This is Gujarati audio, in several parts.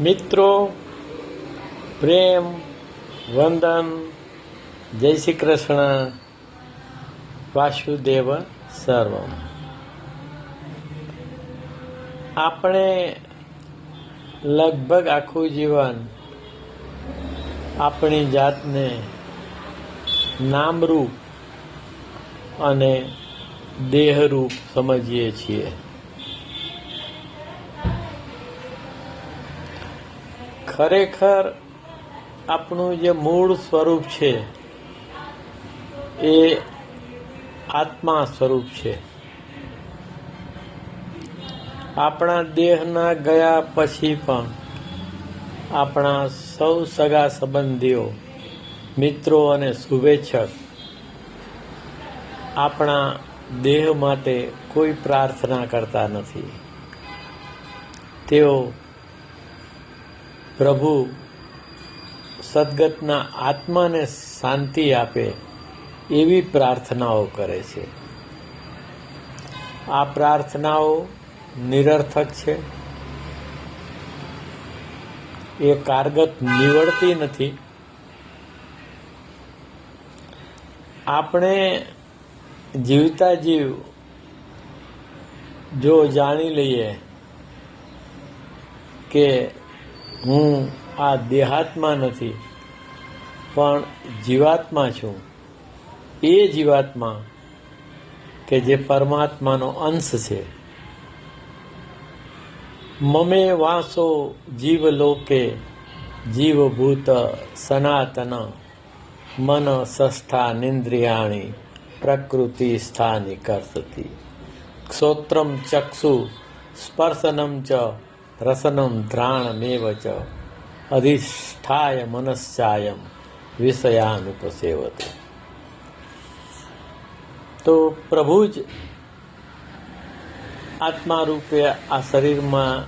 મિત્રો, પ્રેમ, વંદન, જય શ્રી કૃષ્ણ, વાસુદેવ સર્વમ. આપણે લગભગ આખું જીવન આપણી જાતને નામરૂપ અને દેહરૂપ સમજીએ છીએ. ખરેખર આપણું જે મૂળ સ્વરૂપ છે, એ આત્મા સ્વરૂપ છે. આપણા દેહના ગયા પછી પણ આપણા સૌ સગા સંબંધીઓ, મિત્રો અને શુભેચ્છક આપણા દેહ માટે કોઈ પ્રાર્થના કરતા નથી. તેઓ પ્રભુ સદગતના આત્માને શાંતિ આપે એવી પ્રાર્થનાઓ કરે છે. આ પ્રાર્થનાઓ નિરર્થક છે. એ કારગત નીવડતી નથી. આપણે જીવતા જીવ જો જાણી લઈએ કે હું આ દેહાત્મા નથી, પણ જીવાત્મા છું. એ જીવાત્મા કે જે પરમાત્માનો અંશ છે. મમે વાસો જીવલોકે જીવભૂત સનાતન, મન સંસ્થા નિંદ્રિયાણી, પ્રકૃતિ સ્થાની કરતી ક્ષોત્રમ ચક્ષુ સ્પર્શનમ ચ રસનમ ધ્રાણમેવ ચ અધિષ્ઠાય મનશ્ચાયમ વિષયાનુપસેવત તો પ્રભુ જ આત્મા રૂપે આ શરીરમાં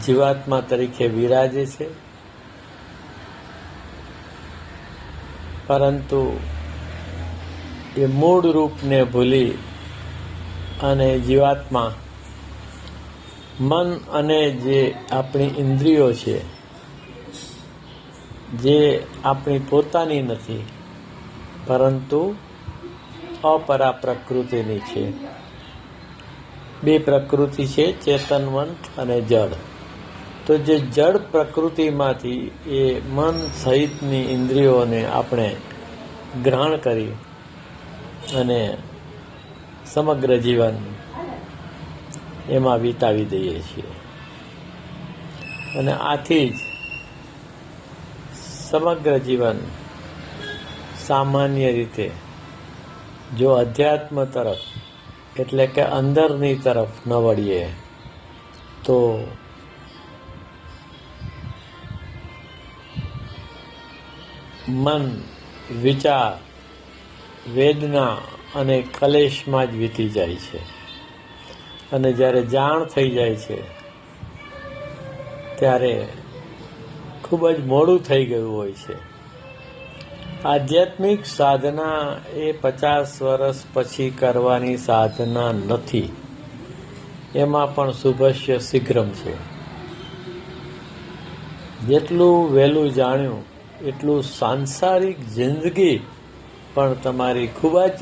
જીવાત્મા તરીકે વિરાજે છે પરંતુ એ મૂળ રૂપને ભૂલી અને જીવાત્મા મન અને જે આપણી ઇન્દ્રિયો છે, જે આપણી પોતાની નથી, પરંતુ અપરા પ્રકૃતિની છે. બે પ્રકૃતિ છે ચેતનવંત અને જળ. તો જે જળ પ્રકૃતિમાંથી એ મન સહિતની ઇન્દ્રિયોને આપણે ગ્રહણ કરી અને સમગ્ર જીવન એમાં વિતાવી દઈએ છીએ. અને આથી જ સમગ્ર જીવન સામાન્ય રીતે જો અધ્યાત્મ તરફ એટલે કે અંદરની તરફ ન વળીએ, તો મન, વિચાર, વેદના અને કલેશમાં જ વીતી જાય છે. અને જ્યારે જાણ થઈ જાય છે, ત્યારે ખૂબ જ મોડું થઈ ગયું હોય છે. આધ્યાત્મિક સાધના એ પચાસ વર્ષ પછી કરવાની સાધના નથી. એમાં પણ શુભસ્ય શીઘ્રમ છે. જેટલું વહેલું જાણ્યું, એટલું સાંસારિક જિંદગી પણ તમારી ખૂબ જ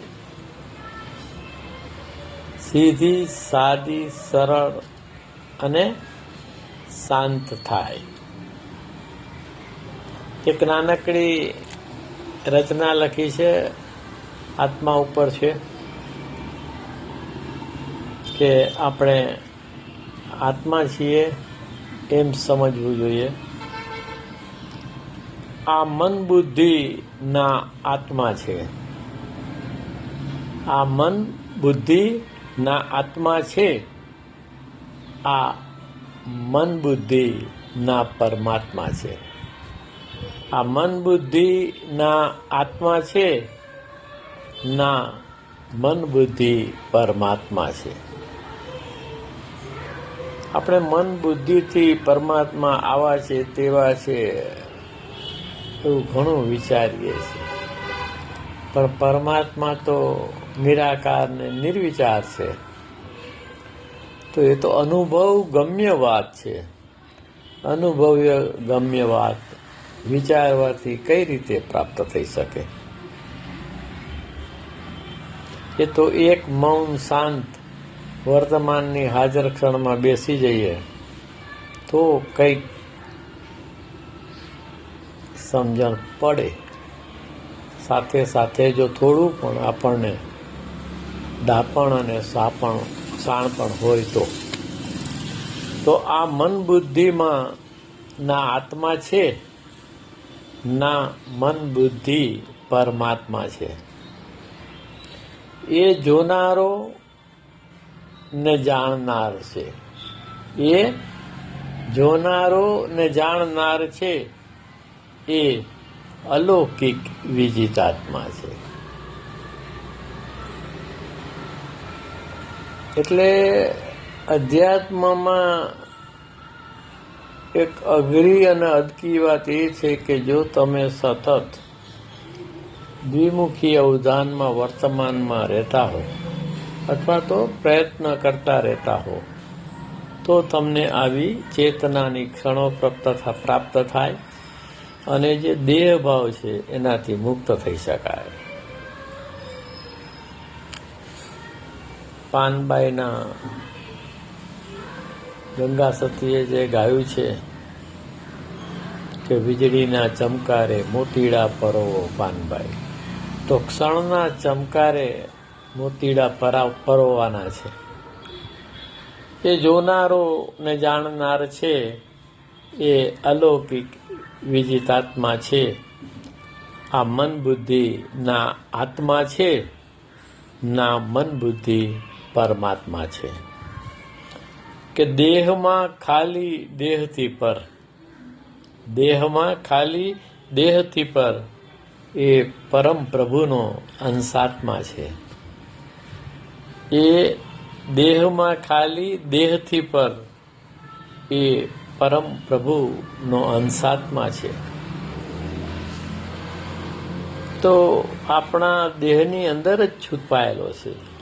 સીધી, સાદી, સરળ અને શાંત થાય. એક નાનકડી રચના લખી છે, આત્મા ઉપર છે, કે આપણે આત્મા છીએ એમ સમજવું જોઈએ. આ મન બુદ્ધિ ના આત્મા છે. આ મન બુદ્ધિ ના આત્મા છે, આ મન બુદ્ધિ ના પરમાત્મા છે. આ મન બુદ્ધિ ના આત્મા છે, ના મન બુદ્ધિ પરમાત્મા છે. આપણે મન બુદ્ધિથી પરમાત્મા આવા છે, તેવા છે, એવું ઘણું વિચારીએ છીએ. પણ પરમાત્મા તો નિરાકાર ને નિર્વિચાર છે. તો એ તો અનુભવ ગમ્ય વાત છે. અનુભવ્ય ગમ્ય વાત વિચારવાથી કઈ રીતે પ્રાપ્ત થઈ શકે? એ તો એક મૌન શાંત વર્તમાનની હાજર ક્ષણમાં બેસી જઈએ તો કંઈક સમજણ પડે. સાથે સાથે જો થોડું પણ આપણને ડાપણ અને સાપણ શાણપણ હોય તો. તો આ મન બુદ્ધિમાં ના આત્મા છે, ના મન બુદ્ધિ પરમાત્મા છે. એ જોનારો ને જાણનાર છે. એ જોનારો ને જાણનાર છે, એ અલૌકિક વિજિતાત્મા છે. એટલે અધ્યાત્મમાં એક અઘરી અને અદકી વાત એ છે કે જો તમે સતત દ્વિમુખી અવધાનમાં વર્તમાનમાં રહેતા હો, અથવા તો પ્રયત્ન કરતા રહેતા હો, તો તમને આવી ચેતનાની ક્ષણો પ્રાપ્ત પ્રાપ્ત થાય અને જે દેહ ભાવ છે એનાથી મુક્ત થઈ શકાય. પાનબાઈના ગંગા સતીએ જે ગાયું છે કે વીજળીના ચમકારે મોતીડા પરોવો પાનબાઈ તો ક્ષણના ચમકારે મોતીડા પરા પરોવાના છે. એ જોનારો ને જાણનાર છે, એ અલૌકિક વિજિતાત્મા છે. આ મન બુદ્ધિ ના આત્મા છે, ના મન બુદ્ધિ પરમાત્મા છે. કે દેહમાં ખાલી દેહથી પર, દેહમાં ખાલી દેહથી પર એ પરમ પ્રભુનો અંશાત્મા છે. એ દેહમાં ખાલી દેહથી પર એ પરમ પ્રભુનો અંશાત્મા છે. તો આપણા દેહની અંદર જ છુપાયેલો છે.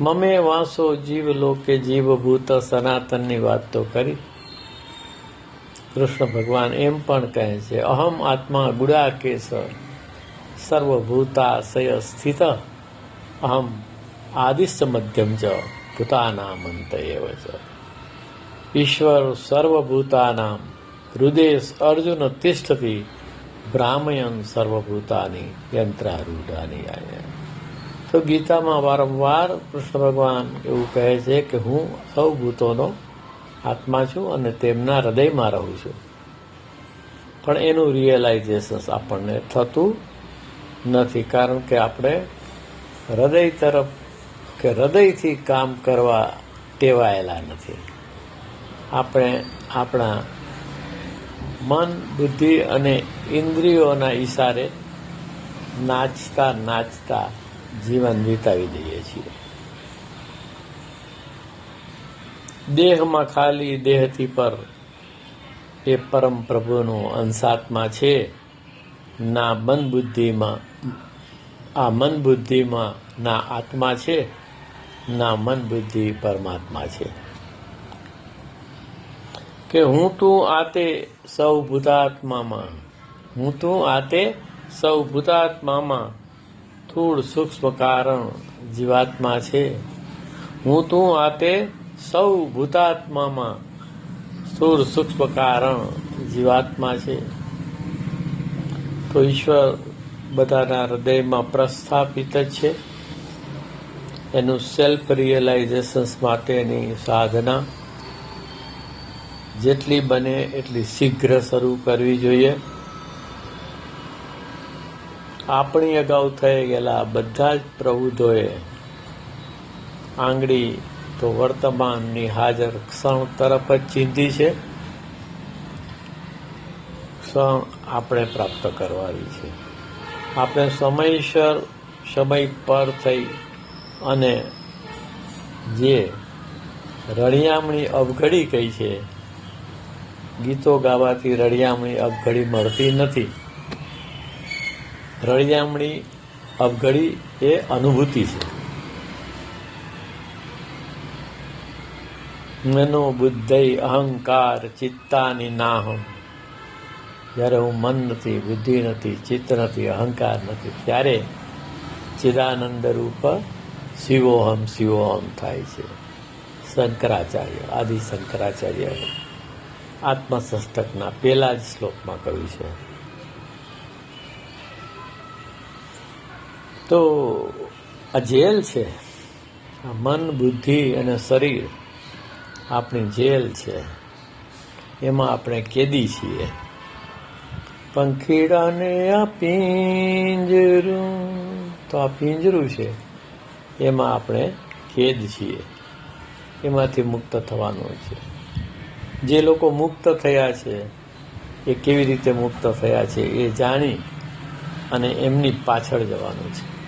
મમે વાંસો જીવ લોકે જીવભૂત સનાતનની વાત તો કરી. કૃષ્ણ ભગવાન એમ પણ કહે છે, અહમ આત્મા ગુડાકેશ સર્વભૂતાશય સ્થિત, અહમ આદિશ્ચ મધ્યમ ચ ભૂતાનામંત એવ ચ ઈશ્વર સર્વભૂતાનામ હૃદય અર્જુન તિષ્ઠતી ભ્રામયન સર્વભૂતાની યંત્રારૂઢાની આયા તો ગીતામાં વારંવાર કૃષ્ણ ભગવાન એવું કહે છે કે હું સૌ ભૂતોનો આત્મા છું અને તેમના હૃદયમાં રહું છું. પણ એનું રિયલાઇઝેશન આપણને થતું નથી. કારણ કે આપણે હૃદય તરફ કે હૃદયથી કામ કરવા ટેવાયેલા નથી. આપણે આપણા મન, બુદ્ધિ અને ઇન્દ્રિયોના ઈશારે નાચતા નાચતા જીવન વિતાવી દઈએ છીએ. દેહમાં ખાલી દેહથી પર એ પરમ પ્રભુનો અંશાત્મા છે. ના મન બુદ્ધિમાં, આ મન બુદ્ધિમાં ના આત્મા છે. ના મન બુદ્ધિ પરમાત્મા છે. કે હું તું આતે સૌ ભૂતાત્મામાં હું તું આતે સૌ ભૂતાત્મામાં સ્થૂળ સૂક્ષ્મ કારણ જીવાત્મા છે. હું તું આતે સૌ ભૂતાત્મામાં સ્થૂળ સૂક્ષ્મ કારણ જીવાત્મા છે. તો ઈશ્વર બધાના હૃદયમાં પ્રસ્થાપિત જ છે. એનું સેલ્ફ રિયલાઇઝેશન માટેની સાધના. જેટલી બને એટલી શીઘ્ર શરૂ કરવી જોઈએ. આપણી અગાઉ થઈ ગયેલા બધા જ પ્રબુદ્ધોએ આંગળી તો વર્તમાનની હાજર ક્ષણ તરફ જ ચીંધી છે. ક્ષણ આપણે પ્રાપ્ત કરવાની છે. આપણે સમયસર સમય પર થઈ અને જે રળિયામણી અવઘડી કહી છે, ગીતો ગાવાથી રળિયામણી અવઘડી મળતી નથી. રળિયામણી અવઘડી એ અનુભૂતિ છે. મનો બુદ્ધય અહંકાર ચિત્તાની નાહમ. જ્યારે હું મન નથી, બુદ્ધિ નથી, ચિત્ત નથી, અહંકાર નથી, ત્યારે ચિદાનંદ રૂપ શિવોહમ શિવોહમ થાય છે. શંકરાચાર્ય, આદિ શંકરાચાર્ય આત્મસષ્ટકના પહેલા જ શ્લોકમાં કહ્યું છે. તો આ જેલ છે, આ મન, બુદ્ધિ અને શરીર આપણી જેલ છે. એમાં આપણે કેદી છીએ. પંખીડાને આ પિંજરું, તો આ પિંજરું છે, એમાં આપણે કેદ છીએ. એમાંથી મુક્ત થવાનું છે. જે લોકો મુક્ત થયા છે, એ કેવી રીતે મુક્ત થયા છે એ જાણી અને એમની પાછળ જવાનું છે.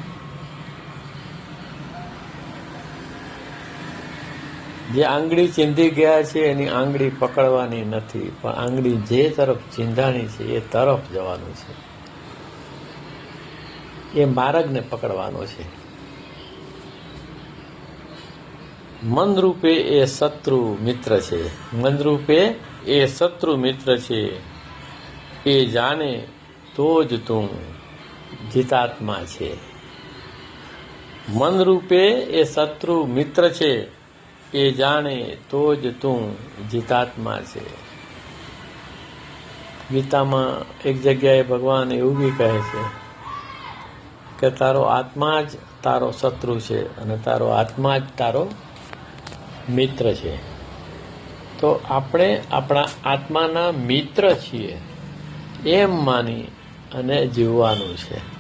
જે આંગળી ચીંધી ગયા છે, એની આંગળી પકડવાની નથી. પણ આંગળી જે તરફ ચીંધાણી છે, એ તરફ જવાનું છે. એ માર્ગને પકડવાનો છે. મનરૂપે એ શત્રુ મિત્ર છે. મનરૂપે એ શત્રુ મિત્ર છે. એ જાણે તો જ તું જીતાત્મા છે. મનરૂપે એ શત્રુ મિત્ર છે. એ જાણે તો જ તું જીતાત્મા છે. ગીતામાં એક જગ્યાએ ભગવાન એવું બી કહે છે કે તારો આત્મા જ તારો શત્રુ છે અને તારો આત્મા જ તારો મિત્ર છે. તો આપણે આપણા આત્માના મિત્ર છીએ, એમ માની અને જીવવાનું છે.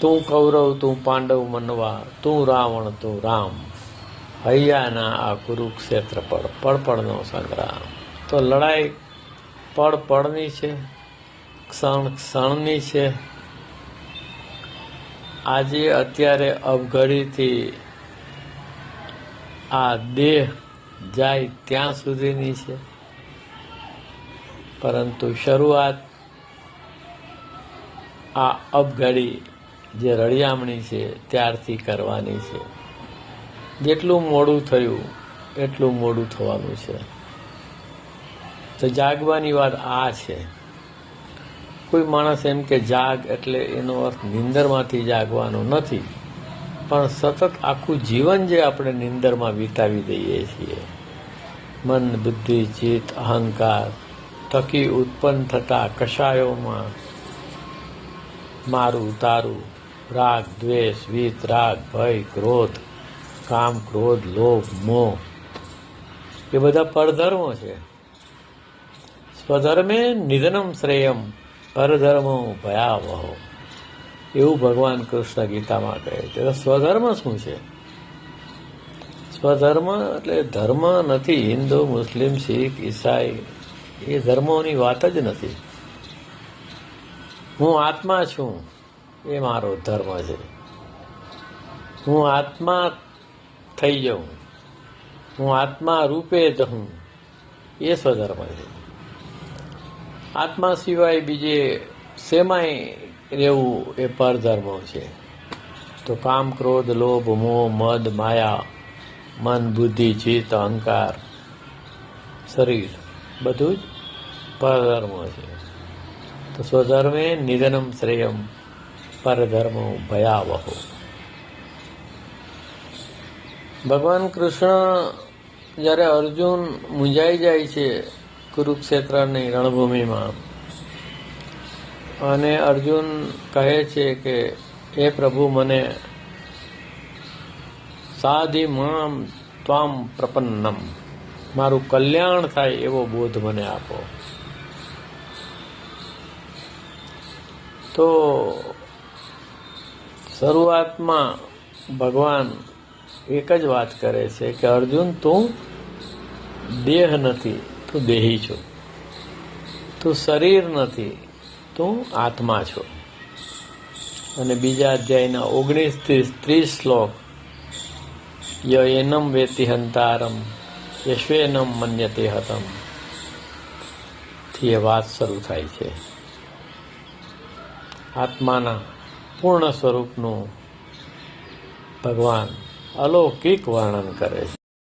તું કૌરવ, તું પાંડવ મનવા, તું રાવણ, તું રામ. હૈયાના આ કુરુક્ષેત્ર પર પળપળનો સંગ્રામ. તો લડાઈ પળપળની છે, ક્ષણ ક્ષણની છે. આજે અત્યારે અવઘડીથી આ દેહ જાય ત્યાં સુધીની છે. પરંતુ શરૂઆત આ અવઘડી જે રળિયામણી છે, ત્યારથી કરવાની છે. જેટલું મોડું થયું, એટલું મોડું થવાનું છે. તો જાગવાની વાત આ છે. કોઈ માણસ એમ કે જાગ એટલે એનો અર્થ નિંદરમાંથી જાગવાનો નથી, પણ સતત આખું જીવન જે આપણે નિંદરમાં વિતાવી દઈએ છીએ. મન, બુદ્ધિ, ચિત્ત, અહંકાર થકી ઉત્પન્ન થતા કશાયોમાં મારું, તારું રાગ, દ્વેષ, વિત ભય, ક્રોધ, કામ, ક્રોધ, લોભ, મોહ. એ બધા પરધર્મો છે. સ્વધર્મે નિધનમ શ્રેયમ, પરધર્મો ભયાવહો. એવું ભગવાન કૃષ્ણ ગીતામાં કહે છે. સ્વધર્મ શું છે? સ્વધર્મ એટલે ધર્મ નથી. હિન્દુ, મુસ્લિમ, શીખ, ઈસાઈ, એ ધર્મોની વાત જ નથી. હું આત્મા છું. એ મારો ધર્મ છે. હું આત્મા થઈ જાઉં. હું આત્મા રૂપે જઉં એ સ્વધર્મ છે. આત્મા સિવાય બીજે શેમાંય રહેવું એ પરધર્મ છે. તો કામ, ક્રોધ, લોભ, મોહ, મદ, માયા, મન, બુદ્ધિ, ચિત્ત, અહંકાર, શરીર બધું જ પરધર્મ છે. તો સ્વધર્મે નિધનમ શ્રેયમ. પરધર્મો ભયાવહો. ભગવાન કૃષ્ણ જ્યારે અર્જુન મૂંઝાઈ જાય છે કુરુક્ષેત્રની રણભૂમિમાં અને અર્જુન કહે છે કે, હે પ્રભુ, મને સાધી મામ ત્વામ પ્રપન્નમ. મારું કલ્યાણ થાય એવો બોધ મને આપો. તો શરૂઆતમાં ભગવાન એક જ વાત કરે છે કે, અર્જુન, તું દેહ નથી, તું દેહી છો. તું શરીર નથી, તું આત્મા છો. અને બીજા અધ્યાયના ઓગણીસ ત્રીસ ત્રીસ શ્લોક, ય એનમ વેતિ હંતારમ, યશ્વેનમ મન્યતે હતમ. થી એ વાત શરૂ થાય છે. આત્માના પૂર્ણ સ્વરૂપનું ભગવાન અલૌકિક વર્ણન કરે છે.